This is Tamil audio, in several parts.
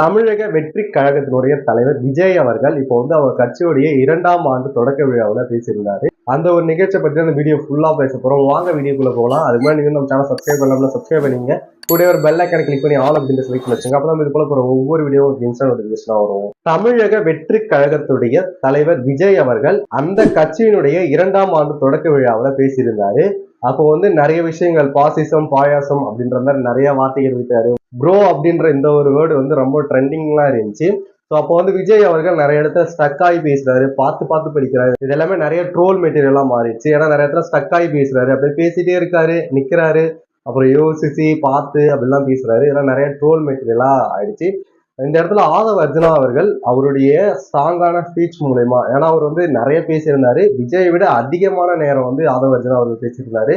தமிழக வெற்றி கழகத்தினுடைய தலைவர் விஜய் அவர்கள் இப்போ வந்து அவர் கட்சியுடைய இரண்டாம் ஆண்டு தொடக்க விழாவில் பேசியிருந்தாரு. அந்த ஒரு நிகழ்ச்சியை பற்றி அந்த வீடியோ ஃபுல்லாக பேச போகிறோம் வாங்க வீடியோக்குள்ள போகலாம். அதுக்கு மேலே நீங்க நம்ம சேனல் சப்ஸ்கிரைப் பண்ணலாம்னா சப்ஸ்கிரைப் பண்ணிங்க கூட ஒரு பெல் ஐக்கனை கிளிக் பண்ணி ஆல் அப்படின்ற செலக்ட் வச்சுங்க அப்பதான் இது போல போகிற ஒவ்வொரு வீடியோ இன்ஸ்டா நோட்டிஃபிகேஷனாக வரும். தமிழக வெற்றி கழகத்துடைய தலைவர் விஜய் அவர்கள் அந்த கட்சியினுடைய இரண்டாம் ஆண்டு தொடக்க விழாவில் பேசியிருந்தாரு. அப்போ வந்து நிறைய விஷயங்கள் பாசிசம் பாயாசம் அப்படின்ற மாதிரி நிறைய வார்த்தைகள் விட்டாரு ப்ரோ அப்படின்ற இந்த ஒரு வேர்டு வந்து ரொம்ப ட்ரெண்டிங்லாம் இருந்துச்சு. ஸோ அப்போ வந்து விஜய் அவர்கள் நிறைய இடத்துல ஸ்டக் ஆகி பேசுறாரு பார்த்து பார்த்து படிக்கிறாரு. இது எல்லாமே நிறைய ட்ரோல் மெட்டீரியலா மாறிடுச்சு. ஏன்னா நிறைய இடத்துல ஸ்டக் ஆகி பேசுறாரு. அப்படியே பேசிட்டே இருக்காரு நிக்கிறாரு. அப்புறம் யோசிச்சு பார்த்து அப்படிலாம் பேசுறாரு. இதெல்லாம் நிறைய ட்ரோல் மெட்டீரியலா ஆயிடுச்சு. இந்த இடத்துல ஆதவ அர்ஜுனா அவர்கள் அவருடைய ஸ்ட்ராங்கான ஸ்பீச் மூலயமா ஏன்னா அவர் வந்து நிறைய பேசியிருந்தாரு. விஜயை விட அதிகமான நேரம் வந்து ஆதவ அர்ஜுனா அவர்கள் பேசியிருந்தாரு.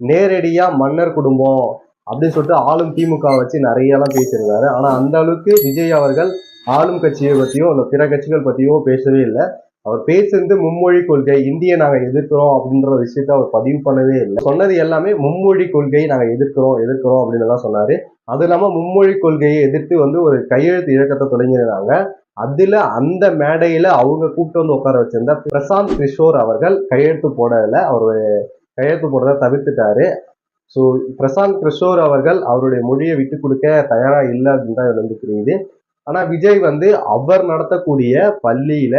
நேரடியா மன்னர் குடும்பம் அப்படின்னு சொல்லிட்டு ஆளும் திமுக வச்சு நிறைய எல்லாம் பேசியிருந்தாரு. ஆனா அந்த அளவுக்கு விஜய் அவர்கள் ஆளும் கட்சியை பத்தியோ இல்ல பிற கட்சிகள் பத்தியோ பேசவே இல்லை. அவர் பேசுறது மும்மொழி கொள்கை இந்தியை நாங்க எதிர்க்கிறோம் அப்படின்ற ஒரு விஷயத்த அவர் பதிவு பண்ணவே இல்லை. சொன்னது எல்லாமே மும்மொழி கொள்கையை நாங்க எதிர்க்கிறோம் எதிர்க்கிறோம் அப்படின்னு தான் சொன்னாரு. அது இல்லாம மும்மொழி கொள்கையை எதிர்த்து வந்து ஒரு கையெழுத்து இயக்கத்தை தொடங்கியிருந்தாங்க. அதுல அந்த மேடையில அவங்க கூப்பிட்டு வந்து உட்கார வச்சிருந்த பிரசாந்த் கிஷோர் அவர்கள் கையெழுத்து போடல அவர் கையெழுத்து போடுறத தவிர்த்துட்டாரு. ஸோ பிரசாந்த் கிஷோர் அவர்கள் அவருடைய மொழியை விட்டு கொடுக்க தயாரா இல்லை அப்படின்னு தான் இதுல இருந்து புரியுது ஆனா விஜய் வந்து அவர் நடத்தக்கூடிய பள்ளியில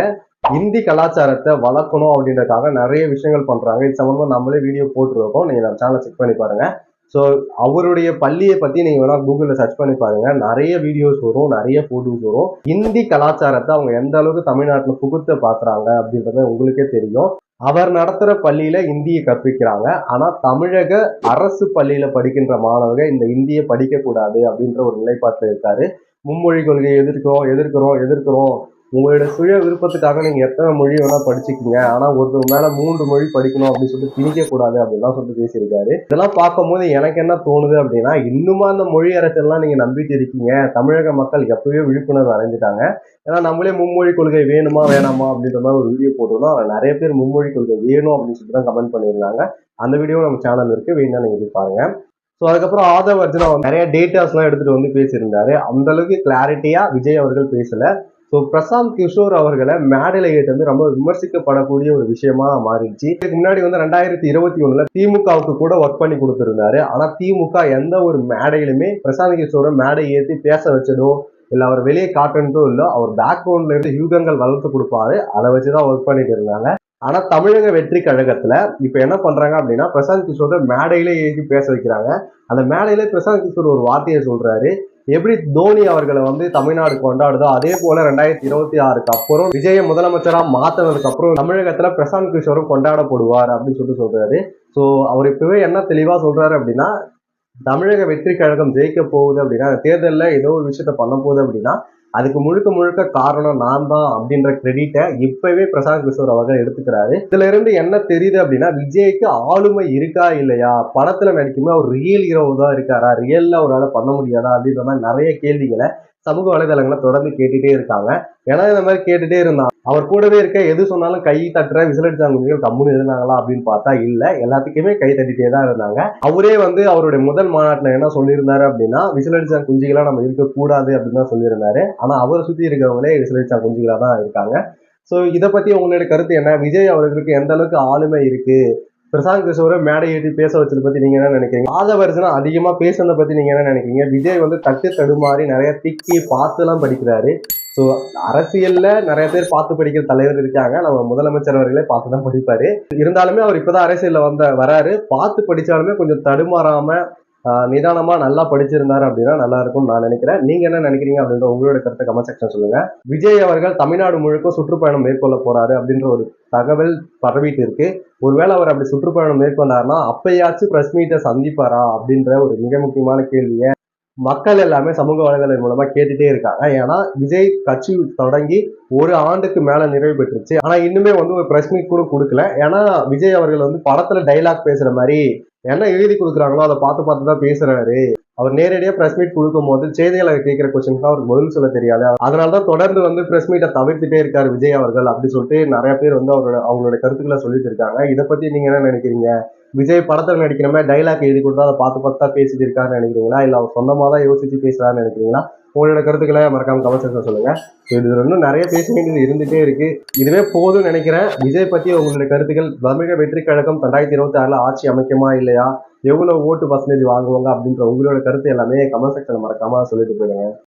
இந்தி கலாச்சாரத்தை வளர்க்கணும் அப்படின்றதுக்காக நிறைய விஷயங்கள் பண்றாங்க. இது சம்பந்தமா நம்மளே வீடியோ போட்டுருக்கோம். நீங்க நம்ம சேனலை செக் பண்ணி பாருங்க. ஸோ அவருடைய பள்ளியை பத்தி நீங்க வேணா கூகுளில் சர்ச் பண்ணி பாருங்க. நிறைய வீடியோஸ் வரும் நிறைய போட்டோஸ் வரும். இந்தி கலாச்சாரத்தை அவங்க எந்த அளவுக்கு தமிழ்நாட்டில் புகுத்த பாக்குறாங்க அப்படின்றத உங்களுக்கே தெரியும். அவர் நடத்துற பள்ளியில இந்தியை கற்பிக்கிறாங்க. ஆனா தமிழக அரசு பள்ளியில படிக்கின்ற மாணவர்கள் இந்த இந்தியை படிக்க கூடாது அப்படின்ற ஒரு நிலைப்பாட்டில் இருக்காரு. மும்மொழி கொள்கையை எதிர்க்கிறோம் எதிர்க்கிறோம் எதிர்க்கிறோம். உங்களோட சுய விருப்பத்துக்காக நீங்க எத்தனை மொழி வேணா படிச்சுக்கீங்க. ஆனா ஒருத்தர் மேல மூன்று மொழி படிக்கணும் அப்படின்னு சொல்லிட்டு திணிக்க கூடாது அப்படின்லாம் சொல்லிட்டு பேசியிருக்காரு. இதெல்லாம் பார்க்கும்போது எனக்கு என்ன தோணுது அப்படின்னா இன்னுமா அந்த மொழி அரசெல்லாம் நீங்க நம்பிட்டு இருக்கீங்க. தமிழக மக்கள் எப்பவே விழிப்புணர்வு அடைஞ்சிட்டாங்க. ஏன்னா நம்மளே மும்மொழி கொள்கை வேணுமா வேணாமா அப்படின்ற மாதிரி ஒரு வீடியோ போட்டிருந்தோம். அதுல நிறைய பேர் மும்மொழி கொள்கை வேணும் அப்படின்னு சொல்லிட்டு தான் கமெண்ட் பண்ணியிருந்தாங்க. அந்த வீடியோ நம்ம சேனல் இருக்கு. வேணா நீங்க போய் பாருங்க. ஸோ அதுக்கப்புறம் ஆதவ் அர்ஜுனா நிறைய டேட்டாஸ்லாம் எடுத்துகிட்டு வந்து பேசியிருந்தாரு. அந்த அளவுக்கு விஜய் அவர்கள் பேசலை. ஸோ பிரசாந்த் கிஷோர் அவர்களை மேடையில் ஏற்று வந்து ரொம்ப விமர்சிக்கப்படக்கூடிய ஒரு விஷயமா மாறிடுச்சு. இதுக்கு முன்னாடி வந்து ரெண்டாயிரத்தி இருபத்தி ஒண்ணுல திமுகவுக்கு கூட ஒர்க் பண்ணி கொடுத்துருந்தாரு. ஆனா திமுக எந்த ஒரு மேடையிலுமே பிரசாந்த் கிஷோரை மேடை ஏற்றி பேச வச்சதோ இல்லை அவர் வெளியே காட்டுனதோ இல்லை அவர் பேக்ரவுண்ட்ல இருந்து யூகங்கள் வளர்த்து கொடுப்பாரு. அதை வச்சுதான் ஒர்க் பண்ணிட்டு இருந்தாங்க. ஆனா தமிழக வெற்றி கழகத்துல இப்ப என்ன பண்றாங்க அப்படின்னா பிரசாந்த் கிஷோரை மேடையிலே ஏற்றி பேச வைக்கிறாங்க. அந்த மேடையிலே பிரசாந்த் கிஷோர் ஒரு வார்த்தையை சொல்றாரு. எப்படி தோனி அவர்களை வந்து தமிழ்நாடு கொண்டாடுதோ அதே போல ரெண்டாயிரத்தி இருபத்தி ஆறுக்கு அப்புறம் விஜய முதலமைச்சரா மாத்தினதுக்கு அப்புறம் தமிழகத்துல பிரசாந்த் கிஷோரும் கொண்டாடப்படுவார் அப்படின்னு சொல்லிட்டு சொல்றாரு. ஸோ அவர் இப்பவே என்ன தெளிவா சொல்றாரு அப்படின்னா தமிழக வெற்றி கழகம் ஜெயிக்க போகுது அப்படின்னா தேர்தலில் ஏதோ ஒரு விஷயத்த பண்ண போகுது அப்படின்னா அதுக்கு முழுக்க முழுக்க காரணம் நான் தான் அப்படின்ற கிரெடிட்டை இப்பவே பிரசாந்த் கிஷோர் அவர்கள் எடுத்துக்கிறாரு. இதுல இருந்து என்ன தெரியுது அப்படின்னா விஜய்க்கு ஆளுமை இருக்கா இல்லையா? படத்துல நடிக்கும்போது அவர் ரியல் ஹீரோ தான் இருக்காரா? ரியல்ல அவரால் பண்ண முடியாதா? அப்படின்ற மாதிரி நிறைய கேள்விகளை சமூக வலைதளங்களை தொடர்ந்து கேட்டுட்டே இருக்காங்க. ஏன்னா இந்த மாதிரி கேட்டுட்டே இருந்தான் அவர் கூடவே இருக்க எது சொன்னாலும் கை தட்டுற விசிலடிச்சாங்க கம்முன்னு இருந்தாங்களா அப்படின்னு பார்த்தா இல்ல. எல்லாத்துக்குமே கை தட்டிட்டே தான் இருந்தாங்க. அவரே வந்து அவருடைய முதல் மாநாட்டில் என்ன சொல்லியிருந்தாரு அப்படின்னா விசிலடிச்சா குஞ்சுகளா நம்ம இருக்கக்கூடாது அப்படின்னு தான் சொல்லியிருந்தாரு. ஆனா அவரை சுத்தி இருக்கிறவங்களே விசிலடிச்சா குஞ்சுகளா தான் இருக்காங்க. ஸோ இதை பத்தி உங்களுடைய கருத்து என்ன? விஜய் அவர்களுக்கு எந்த அளவுக்கு ஆளுமை இருக்கு? பிரசாந்த் கிஷோரை மேடை ஏற்றி பேச வச்சதை பத்தி நீங்க என்ன நினைக்கிறீங்க? ஆதவர்சனா அதிகமா பேசுனதை பத்தி நீங்க என்ன நினைக்கிறீங்க? விஜய் வந்து தட்டு தடுமாறி நிறைய திக்கி பார்த்துலாம் படிக்கிறாரு. ஸோ அரசியல்ல நிறைய பேர் பார்த்து படிக்கிற தலைவர் இருக்காங்க. நம்ம முதலமைச்சர் அவர்களே பார்த்து தான் படிப்பாரு. இருந்தாலுமே அவர் இப்பதான் அரசியல்ல வந்த வராரு. பார்த்து படிச்சாலுமே கொஞ்சம் தடுமாறாம நிதானமாக நல்லா படிச்சிருந்தார் அப்படின்னா நல்லா இருக்கும்னு நான் நினைக்கிறேன். நீங்க என்ன நினைக்கிறீங்க அப்படின்ற உங்களோட கருத்தை கமெண்ட் செக்ஷன் சொல்லுங்க. விஜய் அவர்கள் தமிழ்நாடு முழுக்க சுற்றுப்பயணம் மேற்கொள்ள போறாரு அப்படின்ற ஒரு தகவல் பரவிட்டு இருக்கு ஒருவேளை அவர் அப்படி சுற்றுப்பயணம் மேற்கொண்டாருன்னா அப்பயாச்சும் பிரஸ் மீட்டை சந்திப்பாரா அப்படின்ற ஒரு மிக முக்கியமான கேள்வியை மக்கள் எல்லாமே சமூக வலைதளம் மூலமா கேட்டுட்டே இருக்காங்க. ஏன்னா விஜய் கட்சி தொடங்கி ஒரு ஆண்டுக்கு மேல நிறைவு பெற்றுச்சு. ஆனா இன்னுமே வந்து ஒரு பிரஸ் மீட் கூட கொடுக்கல. ஏன்னா விஜய் அவர்கள் வந்து படத்துல டைலாக் பேசுற மாதிரி என்ன எழுதி கொடுக்குறாங்களோ அதை பார்த்து பார்த்து தான் பேசுறாரு. அவர் நேரடியாக பிரஸ் மீட் கொடுக்கும் போது செய்தியாளர் கேட்கிற கொஸ்டின்க்கு அவருக்கு பதில் சொல்ல தெரியாது. அதனால தான் தொடர்ந்து வந்து பிரஸ் மீட்டை தவிர்த்துட்டே இருக்காரு விஜய் அவர்கள் அப்படி சொல்லிட்டு நிறைய பேர் வந்து அவரோட அவங்களோட கருத்துக்களை சொல்லிட்டு இருக்காங்க. இதை பத்தி நீங்க என்ன நினைக்கிறீங்க? விஜய் படத்தில் நடிக்கிற மாதிரி டைலாக் எழுதி கொடுத்தா அதை பார்த்து பார்த்து தான் பேசிட்டு இருக்காருன்னு நினைக்கிறீங்களா? இல்ல அவர் சொந்தமாக தான் யோசிச்சு பேசுறாருன்னு நினைக்கிறீங்களா? உங்களோட கருத்துக்களை மறக்காம கமெண்ட் செக்ஷன் சொல்லுங்க. இது இன்னும் நிறைய பேச வேண்டியது இருந்துட்டே இருக்கு. இதுவே போதும்னு நினைக்கிறேன். விஜய் பத்தி உங்களுடைய கருத்துக்கள் தமிழக வெற்றி கழகம் ரெண்டாயிரத்தி இருபத்தி ஆறுல ஆட்சி அமைக்குமா இல்லையா? எவ்வளவு ஓட்டு பர்சன்டேஜ் வாங்குவாங்க அப்படின்ற உங்களோட கருத்து எல்லாமே கமெண்ட் செக்ஷன்ல மறக்காம சொல்லிட்டு போயிடுங்க.